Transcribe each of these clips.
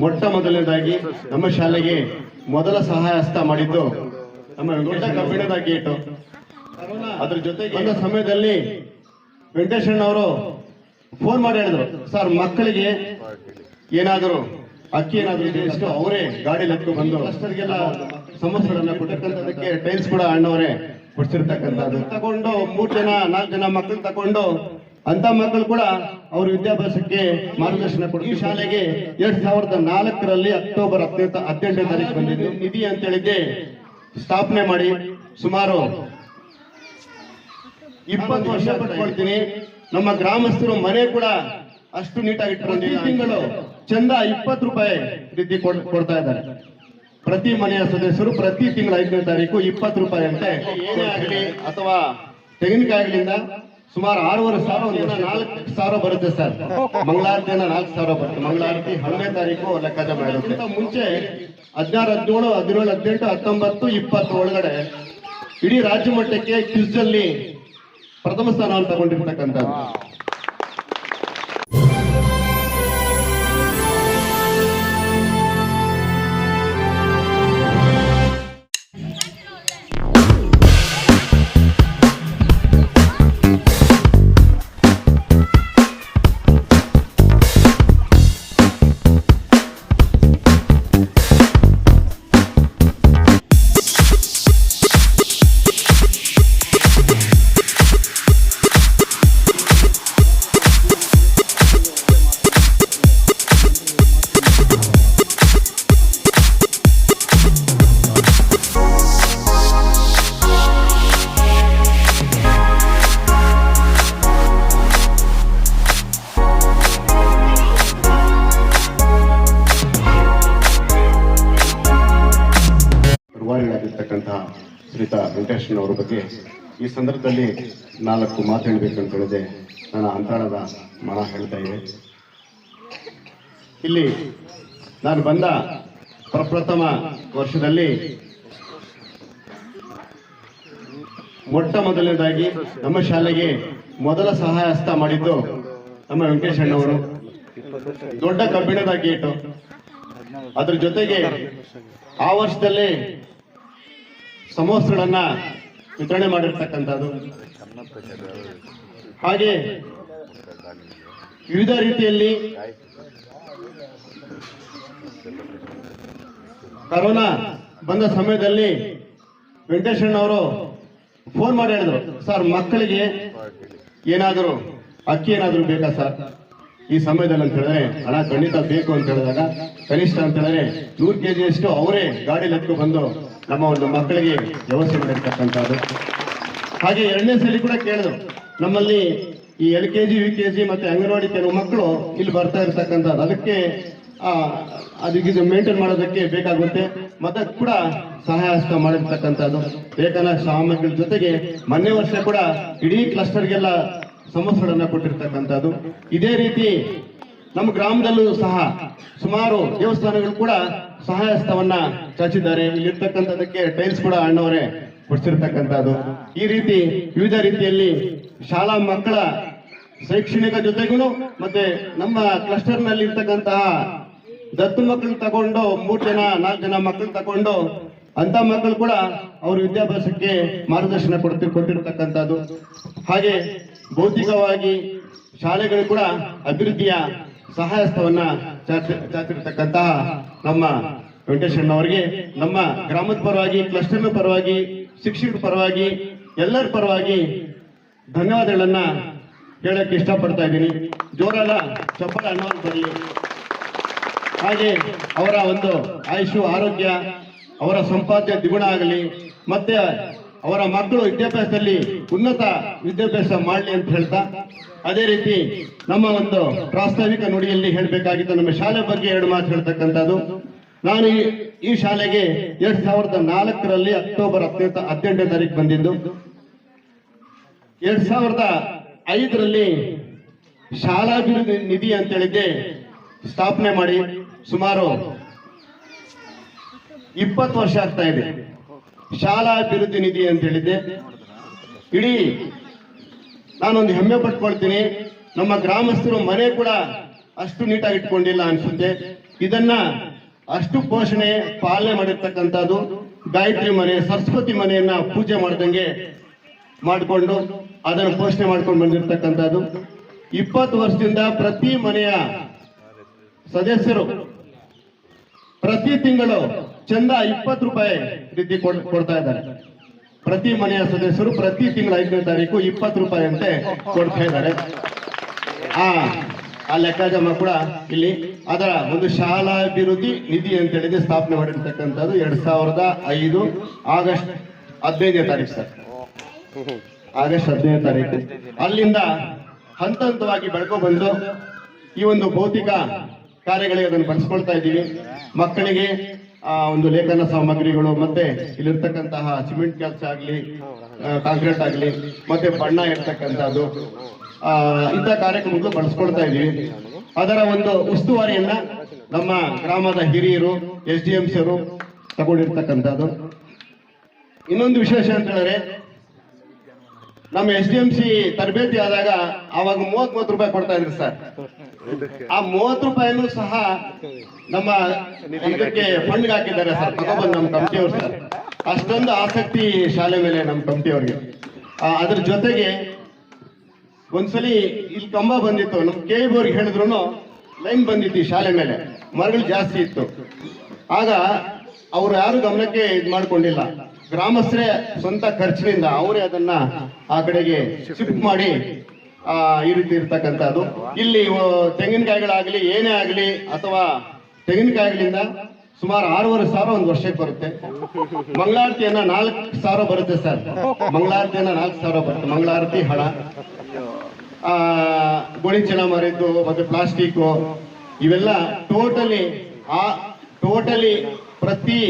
ಮೊಟ್ಟ ಮೊದಲನೇದಾಗಿ ನಮ್ಮ ಶಾಲೆಗೆ ಮೊದಲ ಸಹಾಯ ಹಸ್ತ ಮಾಡಿದ್ದು ನಮ್ಮ ದೊಡ್ಡ ಕಬ್ಬಿಣದ ಗೇಟು. ಅದ್ರ ಜೊತೆಗೆ ಬಂದ ಸಮಯದಲ್ಲಿ ವೆಂಕಟೇಶಣ್ಣವರು ಫೋನ್ ಮಾಡಿ ಹೇಳಿದ್ರು, ಸರ್, ಮಕ್ಕಳಿಗೆ ಏನಾದರೂ, ಅಕ್ಕಿ ಏನಾದರೂ ಇಷ್ಟು ಅವರೇ ಗಾಡಿ ಎತ್ಕೊಂಡು ಬಂದು ಅಷ್ಟರಿಗೆಲ್ಲ ಸಮಸ್ಯೆಗಳನ್ನ ಕೊಟ್ಟಿರ್ತಕ್ಕಂಥದಕ್ಕೆ ಟೈಲ್ಸ್ ಕೂಡ ಅಣ್ಣವರೇ ಕೊಡ್ಸಿರ್ತಕ್ಕಂಥದ್ದು. ತಗೊಂಡು ಮೂರ್ ಜನ, ನಾಲ್ಕು ಜನ ಮಕ್ಕಳು ತಗೊಂಡು ಅಂತ ಮಕ್ಕಳು ಕೂಡ ಅವ್ರ ವಿದ್ಯಾಭ್ಯಾಸಕ್ಕೆ ಮಾರ್ಗದರ್ಶನ ಕೊಡಿ ಈ ಶಾಲೆಗೆ ಎರಡ್ ಸಾವಿರದ ನಾಲ್ಕರಲ್ಲಿ ಅಕ್ಟೋಬರ್ ಹದಿನೈದು ಹದಿನೆಂಟನೇ ತಾರೀಕು ಬಂದಿದ್ದು. ನಿಧಿ ಅಂತ ಹೇಳಿದ್ದೆ. ಸ್ಥಾಪನೆ ಮಾಡಿ. ಸುಮಾರು ಇಪ್ಪತ್ತು ವರ್ಷ ಪಟ್ಕೊಳ್ತೀನಿ. ನಮ್ಮ ಗ್ರಾಮಸ್ಥರು ಮನೆ ಕೂಡ ಅಷ್ಟು ನೀಟಾಗಿ ಪ್ರತಿ ತಿಂಗಳು ಚಂದ ಇಪ್ಪತ್ತು ರೂಪಾಯಿ ರೀತಿ ಕೊಡ್- ಕೊಡ್ತಾ ಇದ್ದಾರೆ. ಪ್ರತಿ ಮನೆಯ ಸದಸ್ಯರು ಪ್ರತಿ ತಿಂಗಳ ಐದನೇ ತಾರೀಕು ಇಪ್ಪತ್ತು ರೂಪಾಯಿ ಅಂತೆ ಏನೇ ಆಗಲಿ ಅಥವಾ ತೆಂಗಿನಕಾಯಿಗಳಿಂದ ಸುಮಾರು ಆರೂವರೆ ಸಾವಿರ ಒಂದು ದಿನ ನಾಲ್ಕು ಸಾವಿರ ಬರುತ್ತೆ ಸರ್. ಮಂಗಳಾರತಿ ನಾಲ್ಕು ಸಾವಿರ ಬರುತ್ತೆ. ಮಂಗಳಾರತಿ ಹನ್ನೊಂದನೇ ತಾರೀಕು ಲೆಕ್ಕಾಚಾರ ಮಾಡಿರುತ್ತೆ ಮುಂಚೆ ಹದಿನಾರು ಹದಿನೇಳು ಹದಿನೇಳು ಹದಿನೆಂಟು ಹತ್ತೊಂಬತ್ತು ಇಪ್ಪತ್ತು ಒಳಗಡೆ ಇಡೀ ರಾಜ್ಯ ಮಟ್ಟಕ್ಕೆ ಕ್ವಿಜ್ ಅಲ್ಲಿ ಪ್ರಥಮ ಸ್ಥಾನವನ್ನು ತಗೊಂಡಿರ್ತಕ್ಕಂಥದ್ದು. ವೆಂಕಟೇಶ್ವರನವರ ಬಗ್ಗೆ ಈ ಸಂದರ್ಭದಲ್ಲಿ ನಾಲ್ಕು ಮಾತು ಹೇಳಬೇಕಂತ ಹೇಳಿದೆ ನನ್ನ ಅಂತರಾಳದ ಮನ ಹೇಳ್ತಾ ಇದೆ. ಇಲ್ಲಿ ನಾನು ಬಂದ ಪ್ರಪ್ರಥಮ ವರ್ಷದಲ್ಲಿ ಮೊಟ್ಟ ಮೊದಲನೇದಾಗಿ ನಮ್ಮ ಶಾಲೆಗೆ ಮೊದಲ ಸಹಾಯ ಹಸ್ತ ಮಾಡಿದ್ದು ನಮ್ಮ ವೆಂಕಟೇಶಣ್ಣವರು. ದೊಡ್ಡ ಕಬ್ಬಿಣದ ಗೇಟು. ಅದ್ರ ಜೊತೆಗೆ ಆ ವರ್ಷದಲ್ಲಿ ಸಮವಸ್ತ್ರಗಳನ್ನ ವಿತರಣೆ ಮಾಡಿರ್ತಕ್ಕಂಥದ್ದು. ಹಾಗೆ ವಿವಿಧ ರೀತಿಯಲ್ಲಿ ಕರೋನಾ ಬಂದ ಸಮಯದಲ್ಲಿ ವೆಂಕಟೇಶಣ್ಣವರು ಫೋನ್ ಮಾಡಿ ಹೇಳಿದ್ರು, ಸರ್, ಮಕ್ಕಳಿಗೆ ಏನಾದರೂ, ಅಕ್ಕಿ ಏನಾದರೂ ಬೇಕಾ ಸರ್? ಈ ಸಮಯದಲ್ಲಿ ಅಂತ ಹೇಳಿದ್ರೆ ಹಣ ಖಂಡಿತ ಬೇಕು ಅಂತ ಹೇಳಿದಾಗ, ಕನಿಷ್ಠ ಅಂತ ಹೇಳಿದ್ರೆ ನೂರು ಕೆ ಅಷ್ಟು ಅವರೇ ಗಾಡಿ ಲೆಕ್ಕು ಬಂದು ನಮ್ಮ ಒಂದು ಮಕ್ಕಳಿಗೆ ವ್ಯವಸ್ಥೆ ಮಾಡಿರ್ತಕ್ಕಂಥದ್ದು. ಹಾಗೆ ಎರಡನೇ ಸಲ ಕೂಡ ಕೇಳಿದ್ರು. ನಮ್ಮಲ್ಲಿ ಈ L K G U K G ಮತ್ತೆ ಅಂಗನವಾಡಿ ಕೆಲವು ಮಕ್ಕಳು ಇಲ್ಲಿ ಬರ್ತಾ ಇರ್ತಕ್ಕಂಥದ್ದು. ಅದಕ್ಕೆ ಅದಕ್ಕೆ ಮೇಂಟೈನ್ ಮಾಡೋದಕ್ಕೆ ಬೇಕಾಗುತ್ತೆ. ಮತ್ತೆ ಕೂಡ ಸಹಾಯ ಹಸ್ತ ಮಾಡಿರ್ತಕ್ಕಂಥದ್ದು. ಬೇಕಾದ ಸಾಮಗ್ರಿಗಳ ಜೊತೆಗೆ ಮೊನ್ನೆ ವರ್ಷ ಕೂಡ ಇಡೀ ಕ್ಲಸ್ಟರ್ಗೆಲ್ಲ ಸಮಸ್ಯೆಗಳನ್ನ ಕೊಟ್ಟಿರ್ತಕ್ಕಂಥದ್ದು. ಇದೇ ರೀತಿ ನಮ್ಮ ಗ್ರಾಮದಲ್ಲೂ ಸಹ ಸುಮಾರು ದೇವಸ್ಥಾನಗಳು ಕೂಡ ಸಹಾಯ ಹಸ್ತವನ್ನ ಚಾಚಿದ್ದಾರೆ. ಇಲ್ಲಿರ್ತಕ್ಕಂಥದಕ್ಕೆ ಟೈಲ್ಸ್ ಕೂಡ ಅಣ್ಣವರೇ ಕೊಡ್ಸಿರ್ತಕ್ಕಂಥದ್ದು. ಈ ರೀತಿ ವಿವಿಧ ರೀತಿಯಲ್ಲಿ ಶಾಲಾ ಮಕ್ಕಳ ಶೈಕ್ಷಣಿಕ ಜೊತೆಗೂ ಮತ್ತೆ ನಮ್ಮ ಕ್ಲಸ್ಟರ್ನಲ್ಲಿ ಇರ್ತಕ್ಕಂತಹ ದತ್ತು ಮಕ್ಕಳು ತಗೊಂಡು ಮೂರ್ ಜನ, ನಾಲ್ಕು ಜನ ಮಕ್ಕಳು ತಗೊಂಡು ಅಂತ ಮಕ್ಕಳು ಕೂಡ ಅವ್ರ ವಿದ್ಯಾಭ್ಯಾಸಕ್ಕೆ ಮಾರ್ಗದರ್ಶನ ಕೊಡ್ತಿ ಕೊಟ್ಟಿರ್ತಕ್ಕಂಥದ್ದು. ಹಾಗೆ ಭೌತಿಕವಾಗಿ ಶಾಲೆಗಳು ಕೂಡ ಅಭಿವೃದ್ಧಿಯ ಸಹಾಯಸ್ಥವನ್ನ ಚಾಚಿ- ಚಾಚಿರ್ತಕ್ಕಂತಹ ನಮ್ಮ ವೆಂಕಟೇಶಣ್ಣವರಿಗೆ, ನಮ್ಮ ಗ್ರಾಮದ ಪರವಾಗಿ ಕ್ಲಸ್ಟರ್ನ ಪರವಾಗಿ, ಶಿಕ್ಷಕರ ಪರವಾಗಿ, ಎಲ್ಲರ ಪರವಾಗಿ ಧನ್ಯವಾದಗಳನ್ನ ಹೇಳಕ್ಕೆ ಇಷ್ಟಪಡ್ತಾ ಇದ್ದೀನಿ. ಜೋರಲ್ಲ ಚಪ್ಪಲ ಅನ್ನೋದು ಬರಲಿ ಹಾಗೆ ಅವರ ಒಂದು ಆಯುಷು, ಆರೋಗ್ಯ ಅವರ ಸಂಪಾದ್ಯ ದ್ವಿಗುಣ ಆಗಲಿ, ಮತ್ತೆ ಅವರ ಮಕ್ಕಳು ವಿದ್ಯಾಭ್ಯಾಸದಲ್ಲಿ ಉನ್ನತ ವಿದ್ಯಾಭ್ಯಾಸ ಮಾಡಲಿ ಅಂತ ಹೇಳ್ತಾ, ಅದೇ ರೀತಿ ನಮ್ಮ ಒಂದು ಪ್ರಾಸ್ತಾವಿಕ ನುಡಿಯಲ್ಲಿ ಹೇಳಬೇಕಾಗಿತ್ತು, ನಮ್ಮ ಶಾಲೆ ಬಗ್ಗೆ ಎರಡು ಮಾತು ಹೇಳ್ತಕ್ಕಂಥದ್ದು. ನಾನು ಈ- ಶಾಲೆಗೆ ಎರಡ್ ಸಾವಿರದ ನಾಲ್ಕರಲ್ಲಿ ಅಕ್ಟೋಬರ್ ಹತ್ತನೇ ಹದಿನೆಂಟನೇ ತಾರೀಕು ಬಂದಿದ್ದು. ಎರಡ್ ಸಾವಿರದ ಐದರಲ್ಲಿ ಶಾಲಾಭಿವೃದ್ಧಿ ನಿಧಿ ಅಂತೇಳಿದ್ದೆ ಸ್ಥಾಪನೆ ಮಾಡಿ, ಸುಮಾರು ಇಪ್ಪತ್ತು ವರ್ಷ ಆಗ್ತಾ ಇದೆ. ಶಾಲಾ ಅಭಿವೃದ್ಧಿ ನಿಧಿ ಅಂತ ಹೇಳಿದ್ದೆ. ಇಡೀ ನಾನೊಂದು ಹೆಮ್ಮೆ ಪಟ್ಕೊಳ್ತೀನಿ. ನಮ್ಮ ಗ್ರಾಮಸ್ಥರು ಮನೆ ಕೂಡ ಅಷ್ಟು ನೀಟಾಗಿ ಇಟ್ಕೊಂಡಿಲ್ಲ ಅನ್ಸುತ್ತೆ. ಇದನ್ನ ಅಷ್ಟು ಪೋಷಣೆ, ಪಾಲನೆ ಮಾಡಿರ್ತಕ್ಕಂಥದ್ದು ಗಾಯತ್ರಿ ಮನೆ, ಸರಸ್ವತಿ ಮನೆಯನ್ನ ಪೂಜೆ ಮಾಡ್ದಂಗೆ ಮಾಡಿಕೊಂಡು ಅದನ್ನು ಪೋಷಣೆ ಮಾಡ್ಕೊಂಡು ಬಂದಿರತಕ್ಕಂಥದ್ದು. ಇಪ್ಪತ್ತು ವರ್ಷದಿಂದ ಪ್ರತಿ ಮನೆಯ ಸದಸ್ಯರು ಪ್ರತಿ ತಿಂಗಳು ಚಂದ ಇಪ್ಪತ್ತು ರೂಪಾಯಿ ರೀತಿ ಕೊಡ್ತಾ ಇದ್ದಾರೆ. ಪ್ರತಿ ಮನೆಯ ಸದಸ್ಯರು ಪ್ರತಿ ತಿಂಗಳ ಐದನೇ ತಾರೀಕು ಇಪ್ಪತ್ತು ರೂಪಾಯಿ ಅಂತೆ ಕೊಡ್ತಾ ಇದ್ದಾರೆ. ಆ ಆ ಲೆಕ್ಕಾಚಾರ ಕೂಡ ಇಲ್ಲಿ ಅದರ ಒಂದು ಶಾಲಾ ಅಭಿವೃದ್ಧಿ ನಿಧಿ ಅಂತ ಹೇಳಿದ್ರೆ ಸ್ಥಾಪನೆ ಮಾಡಿರ್ತಕ್ಕಂಥದ್ದು ಎರಡ್ ಸಾವಿರದ ಐದು ಆಗಸ್ಟ್ ಹದಿನೈದನೇ ತಾರೀಕು ಸರ್. ಆಗಸ್ಟ್ ಹದಿನೈದನೇ ತಾರೀಕು. ಅಲ್ಲಿಂದ ಹಂತ ಹಂತವಾಗಿ ಬೆಳ್ಕೊ ಬಂದು ಈ ಒಂದು ಭೌತಿಕ ಕಾರ್ಯಗಳಿಗೆ ಅದನ್ನು ಬಳಸ್ಕೊಳ್ತಾ ಇದ್ದೀವಿ. ಮಕ್ಕಳಿಗೆ ಆ ಒಂದು ಲೇಖನ ಸಾಮಗ್ರಿಗಳು ಮತ್ತೆ ಇಲ್ಲಿರ್ತಕ್ಕಂತಹ ಸಿಮೆಂಟ್ ಕೆಲಸ ಆಗಲಿ ಕಾಂಕ್ರೀಟ್ ಆಗಲಿ, ಮತ್ತೆ ಬಣ್ಣ ಇರ್ತಕ್ಕಂಥದ್ದು. ಇಂಥ ಕಾರ್ಯಕ್ರಮಗಳು ಬಳಸ್ಕೊಳ್ತಾ ಇದ್ದೀವಿ. ಅದರ ಒಂದು ಉಸ್ತುವಾರಿಯನ್ನ ನಮ್ಮ ಗ್ರಾಮದ ಹಿರಿಯರು, ಎಸ್ ಡಿ ಎಂ ಸಿಯರು ತಗೊಂಡಿರ್ತಕ್ಕಂಥದ್ದು. ಇನ್ನೊಂದು ವಿಶೇಷ ಅಂತ ಹೇಳಿದ್ರೆ ನಮ್ಮ ಎಸ್ ಡಿ ಎಂ ಸಿ ತರಬೇತಿ ಆದಾಗ ಅವಾಗ ಮೂವತ್ ಮೂವತ್ತು ರೂಪಾಯಿ ಕೊಡ್ತಾ ಇದ್ರು ಸರ್. ಆ ಮೂವತ್ತು ರೂಪಾಯಿನೂ ಸಹ ನಮ್ಮ ಇದಕ್ಕೆ ಫಂಡ್ ಹಾಕಿದ್ದಾರೆ ಸರ್ ತಗೊಬಂದು ನಮ್ಮ ಕಂಪ್ನಿಯವ್ರು ಸರ್. ಅಷ್ಟೊಂದು ಆಸಕ್ತಿ ಶಾಲೆ ಮೇಲೆ ನಮ್ಮ ಕಂಪ್ನಿಯವ್ರಿಗೆ. ಅದ್ರ ಜೊತೆಗೆ ಒಂದ್ಸಲಿ ಇಲ್ಲಿ ಕಂಬ ಬಂದಿತ್ತು ನಮ್ ಕೆ ಅವ್ರಿಗೆ ಹೇಳಿದ್ರು ಲೈನ್ ಬಂದಿತ್ತು ಈ ಶಾಲೆ ಮೇಲೆ. ಮರಗಳು ಜಾಸ್ತಿ ಇತ್ತು. ಆಗ ಅವ್ರು ಯಾರು ಗಮನಕ್ಕೆ ಇದು ಮಾಡ್ಕೊಂಡಿಲ್ಲ. ಗ್ರಾಮಸ್ಥರೇ ಸ್ವಂತ ಖರ್ಚಿನಿಂದ ಅವರೇ ಅದನ್ನ ಆ ಕಡೆಗೆ ಶಿಫ್ಟ್ ಮಾಡಿ ಈ ರೀತಿ ಇರ್ತಕ್ಕಂಥದ್ದು ಇಲ್ಲಿ ತೆಂಗಿನಕಾಯಿಗಳಾಗಲಿ, ಏನೇ ಆಗಲಿ, ಅಥವಾ ತೆಂಗಿನಕಾಯಿಗಳಿಂದ ಸುಮಾರು ಆರೂವರೆ ಸಾವಿರ ಒಂದು ವರ್ಷಕ್ಕೆ ಬರುತ್ತೆ. ಮಂಗಳಾರತಿಯನ್ನ ನಾಲ್ಕು ಸಾವಿರ ಬರುತ್ತೆ ಸರ್. ಮಂಗಳಾರತಿಯನ್ನ ನಾಲ್ಕು ಸಾವಿರ ಬರುತ್ತೆ. ಮಂಗಳಾರತಿ ಹಣ. ಆ, ಗೋಣಿಚೀಲ ಮರಿದ್ದು ಮತ್ತೆ ಪ್ಲಾಸ್ಟಿಕ್ ಇವೆಲ್ಲ ಟೋಟಲಿ ಆ ಟೋಟಲಿ ಪ್ರತಿ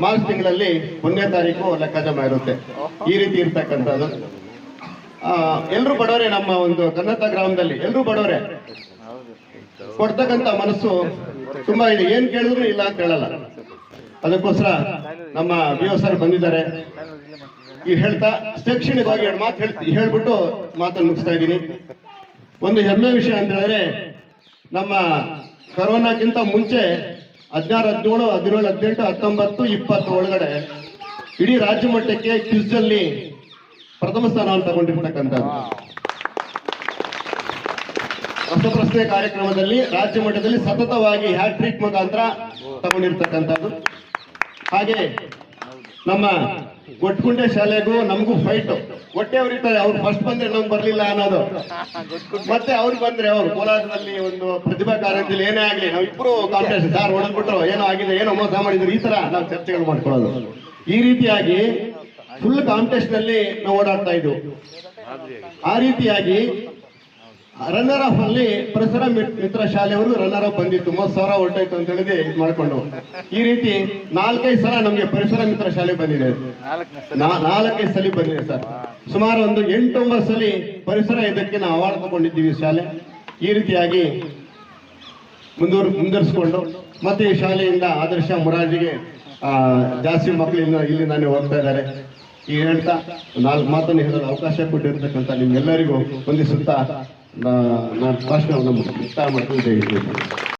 ಮಾರ್ಚ್ ತಿಂಗಳಲ್ಲಿ ಒಂದನೇ ತಾರೀಕು ಲೆಕ್ಕಾಚಾರ ಇರುತ್ತೆ ಈ ರೀತಿ ಇರ್ತಕ್ಕಂಥದ್ದು. ಎಲ್ಲರೂ ಬಡವರೇ ನಮ್ಮ ಒಂದು ಕನ್ನಡ ಗ್ರಾಮದಲ್ಲಿ. ಎಲ್ಲರೂ ಬಡವರೇ. ಕೊಡ್ತಕ್ಕಂಥ ಮನಸ್ಸು ತುಂಬಾ ಇದೆ. ಏನ್ ಕೇಳಿದ್ರು ಇಲ್ಲ ಅಂತ ಹೇಳಲ್ಲ. ಅದಕ್ಕೋಸ್ಕರ ನಮ್ಮ ಬಿ ಸರ್ ಬಂದಿದ್ದಾರೆ. ಈ ಹೇಳ್ತಾ, ಶೈಕ್ಷಣಿಕವಾಗಿ ಎರಡು ಮಾತು ಹೇಳ್ತಿ, ಹೇಳ್ಬಿಟ್ಟು ಮಾತನ್ನು ಮುಗಿಸ್ತಾ ಇದ್ದೀನಿ. ಒಂದು ಹೆಮ್ಮೆ ವಿಷಯ ಅಂತ ಹೇಳಿದ್ರೆ, ನಮ್ಮ ಕರೋನಾಕ್ಕಿಂತ ಮುಂಚೆ ಹದಿನಾರು, ಹದಿನೇಳು ಹದಿನೇಳು, ಹದಿನೆಂಟು ಹತ್ತೊಂಬತ್ತು ಇಪ್ಪತ್ತು ಒಳಗಡೆ ಇಡೀ ರಾಜ್ಯ ಮಟ್ಟಕ್ಕೆ ಕ್ವಿಜ್ ಪ್ರಥಮ ಸ್ಥಾನವನ್ನು ತಗೊಂಡಿರ್ತಕ್ಕಂಥದ್ದು. ರಸಪ್ರಶ್ನೆ ಕಾರ್ಯಕ್ರಮದಲ್ಲಿ ರಾಜ್ಯ ಮಟ್ಟದಲ್ಲಿ ಸತತವಾಗಿ ಹ್ಯಾಟ್ರಿಕ್ ಮುಖಾಂತರ ತಗೊಂಡಿರ್ತಕ್ಕಂಥದ್ದು. ಹಾಗೆ ನಮ್ಮ ಗೊಟ್ಕುಂಟೆ ಶಾಲೆಗೂ ನಮಗೂ ಫೈಟ್ ಹೊಟ್ಟೆ ಇರ್ತಾರೆ ಅವ್ರು ಫಸ್ಟ್ ಬಂದ್ರೆ ನಮ್ಗೆ ಬರ್ಲಿಲ್ಲ ಅನ್ನೋದು. ಮತ್ತೆ ಅವ್ರು ಬಂದ್ರೆ ಅವ್ರು ಕೋಲಾರದಲ್ಲಿ ಒಂದು ಪ್ರತಿಭಾ ಕಾರ್ಯದಲ್ಲಿ ಏನೇ ಆಗ್ಲಿ, ನಾವು ಇಬ್ರು ಕಾಂಪಿಟೇಷನ್ ಸಾರ್ ಹೊಡೆದ್ಬಿಟ್ರು, ಏನೋ ಆಗಿದೆ, ಏನೋ ಮೋಸ ಮಾಡಿದ್ರು, ಈ ತರ ನಾವು ಚರ್ಚೆಗಳು ಮಾಡ್ಕೊಳ್ಳೋದು. ಈ ರೀತಿಯಾಗಿ ಫುಲ್ ಕಾಂಪಿಟೇಷನ್ ಅಲ್ಲಿ ನಾವು ಓಡಾಡ್ತಾ ಇದ್ವು. ಆ ರೀತಿಯಾಗಿ ರನ್ನರ್ ಆಫ್ ಅಲ್ಲಿ ಪರಿಸರ ಮಿತ್ರ ಶಾಲೆಯವರು ರನ್ನರ್ ಆಫ್ ಬಂದಿತ್ತು. ಮೂವತ್ತು ಸಾವಿರ ಹೊರಟಾಯ್ತು ಅಂತ ಹೇಳಿದ್ರೆ ಇದು ಮಾಡ್ಕೊಂಡು. ಈ ರೀತಿ ನಾಲ್ಕೈದು ಸಲ ನಮಗೆ ಪರಿಸರ ಮಿತ್ರ ಶಾಲೆ ಬಂದಿದೆ. ನಾಲ್ಕೈದು ಸಲ ಬಂದಿದೆ ಸರ್. ಸುಮಾರು ಒಂದು ಎಂಟೊಂಬತ್ತು ಸಲ ಪರಿಸರ ಇದಕ್ಕೆ ನಾವು ಅವಾರ್ಡ್ ತಗೊಂಡಿದ್ದೀವಿ ಶಾಲೆ. ಈ ರೀತಿಯಾಗಿ ಮುಂದುವರ್ ಮುಂದುವರಿಸಿಕೊಂಡು ಮತ್ತೆ ಈ ಶಾಲೆಯಿಂದ ಆದರ್ಶ ಮುರಾಜಿಗೆ ಜಾಸ್ತಿ ಮಕ್ಕಳಿಂದ ಇನ್ನು ಇಲ್ಲಿ ನಾನು ಹೋಗ್ತಾ ಇದ್ದಾರೆ. ಈ ಹೇಳ್ತಾ ನಾಲ್ಕು ಮಾತನ್ನು ಹೇಳಲು ಅವಕಾಶ ಕೊಟ್ಟಿರ್ತಕ್ಕಂಥ ನಿಮ್ಗೆಲ್ಲರಿಗೂ ವಂದಿಸುತ್ತಾ ನಾ- ನಾನು ಭಾಷಣವನ್ನು ಮುಕ್ತಾಯ ಮಾಡ್ಕೊಂಡು ಜೈ ಹಿಂದ್.